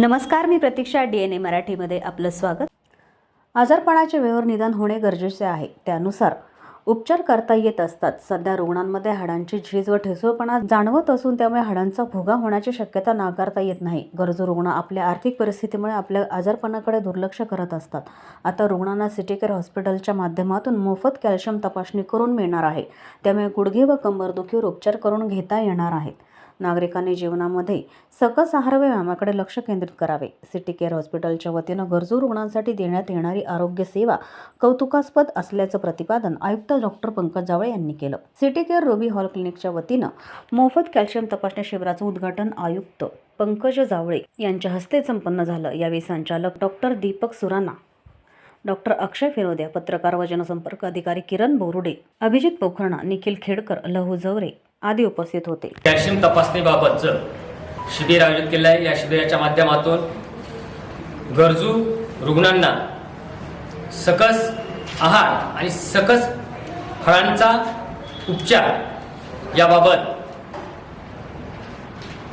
नमस्कार मी प्रतीक्षा D N ए मराठीमध्ये आपलं स्वागत. आजारपणाचे वेळेवर निदान होणे गरजेचे आहे. त्यानुसार उपचार करता येत असतात. सध्या रुग्णांमध्ये हाडांची झीज व ठिसूळपणा जाणवत असून त्यामुळे हाडांचा भोगा होण्याची शक्यता नाकारता येत नाही. गरजू रुग्ण आपल्या आर्थिक परिस्थितीमुळे आपल्या आजारपणाकडे दुर्लक्ष करत असतात. आता रुग्णांना सिटी केअर हॉस्पिटलच्या माध्यमातून मोफत कॅल्शियम तपासणी करून मिळणार आहे. त्यामुळे गुडघे व कंबरदुखीवर उपचार करून घेता येणार आहेत. नागरिकांनी जीवनामध्ये सकस आहार व्यायामाकडे लक्ष केंद्रित करावे. सिटी केअर हॉस्पिटलच्या वतीनं गरजू रुग्णांसाठी देण्यात येणारी आरोग्य सेवा कौतुकास्पद असल्याचं प्रतिपादन आयुक्त डॉक्टर पंकज जावळे यांनी केलं. सिटी केअर रुबी हॉल क्लिनिकच्या वतीनं मोफत कॅल्शियम तपासणी शिबिराचं उद्घाटन आयुक्त पंकज जावळे यांच्या हस्ते संपन्न झालं. यावेळी संचालक डॉक्टर दीपक सुराणा डॉक्टर अक्षय फिरोद्या पत्रकार व जनसंपर्क अधिकारी किरण बोरुडे अभिजित पोखरणा निखिल खेडकर लहू जवरे आदी उपस्थित होते. कॅल्शियम तपासणीबाबतचं शिबिर आयोजित केलं आहे या शिबिराच्या माध्यमातून गरजू रुग्णांना सकस आहार आणि सकस फळांचा उपचार याबाबत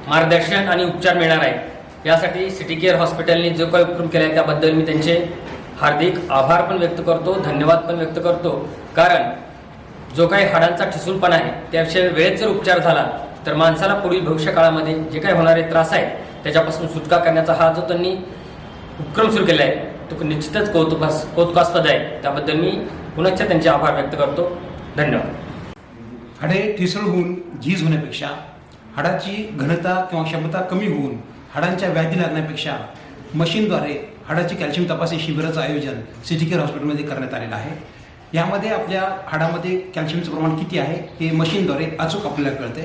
मार्गदर्शन आणि उपचार मिळणार आहे यासाठी सिटी केअर हॉस्पिटलने जो काही उपक्रम केला आहे त्याबद्दल मी त्यांचे हार्दिक आभार पण व्यक्त करतो धन्यवाद पण व्यक्त करतो. कारण जो काही हाडांचा ठिसूळपणा आहे त्याविषयी वेळेत जर उपचार झाला तर माणसाला पुढील भविष्य काळामध्ये जे काही होणारे त्रास आहेत त्याच्यापासून सुटका करण्याचा हा जो त्यांनी उपक्रम सुरू केला आहे तो निश्चितच कौतुकास कौतुकास्पद आहे. त्याबद्दल मी पुनश्च त्यांचे आभार व्यक्त करतो. धन्यवाद. हाडे ठिसूळ होऊन झीज होण्यापेक्षा हाडाची घनता किंवा क्षमता कमी होऊन हाडांच्या व्याधी लागण्यापेक्षा मशीनद्वारे हाडाची कॅल्शियम तपासणी शिबिराचं आयोजन सिटी केअर हॉस्पिटलमध्ये करण्यात आलेलं आहे. यामध्ये आपल्या हाडामध्ये कॅल्शियमचं प्रमाण किती आहे हे मशीनद्वारे अचूक आपल्याला कळते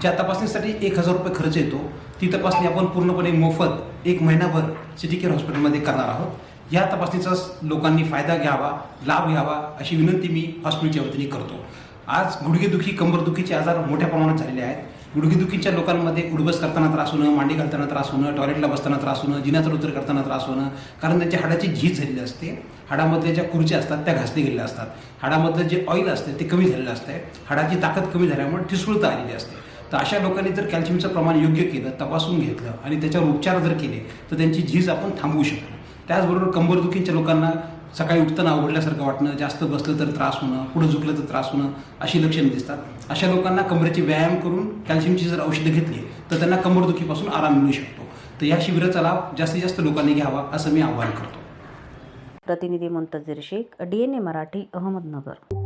ज्या तपासणीसाठी एक हजार रुपये खर्च येतो ती तपासणी आपण पूर्णपणे मोफत एक महिनाभर सिटी केअर हॉस्पिटलमध्ये करणार आहोत. या तपासणीचा लोकांनी फायदा घ्यावा लाभ घ्यावा अशी विनंती मी हॉस्पिटलच्या वतीने करतो. आज गुडघेदुखी कंबरदुखीचे आजार मोठ्या प्रमाणात झालेले आहेत. गुडघेदुखीच्या लोकांमध्ये उडबस करताना त्रास होणं मांडी घालताना त्रास होणं टॉयलेटला बसताना त्रास होणं जिन्याचा उतर करताना त्रास होणं कारण त्यांच्या हाडाची झीज झालेली असते. हाडामधल्या ज्या खुर्च्या असतात त्या घासले गेलेल्या असतात. हाडामधलं जे ऑइल असते ते कमी झालेलं असते हाडाची ताकद कमी झाल्यामुळे ठिसूळता आलेली असते. तर अशा लोकांनी जर कॅल्शियमचं प्रमाण योग्य केलं तपासून घेतलं आणि त्याच्यावर उपचार जर केले तर त्यांची झीज आपण थांबवू शकतो. त्याचबरोबर कंबरदुखीच्या लोकांना सकाळी उठताना अवघडल्यासारखं वाटणं जास्त बसलं तर त्रास होणं पुढं झुकलं तर त्रास होणं अशी लक्षणं दिसतात. अशा लोकांना कमरेचे व्यायाम करून कॅल्शियमची जर औषधं घेतली तर त्यांना कंबरदुखीपासून आराम मिळू शकतो. तर या शिबिराचा लाभ जास्तीत जास्त लोकांनी घ्यावा असं मी आवाहन करतो. प्रतिनिधी Muntazir Shaikh D N A Marathi Ahmednagar.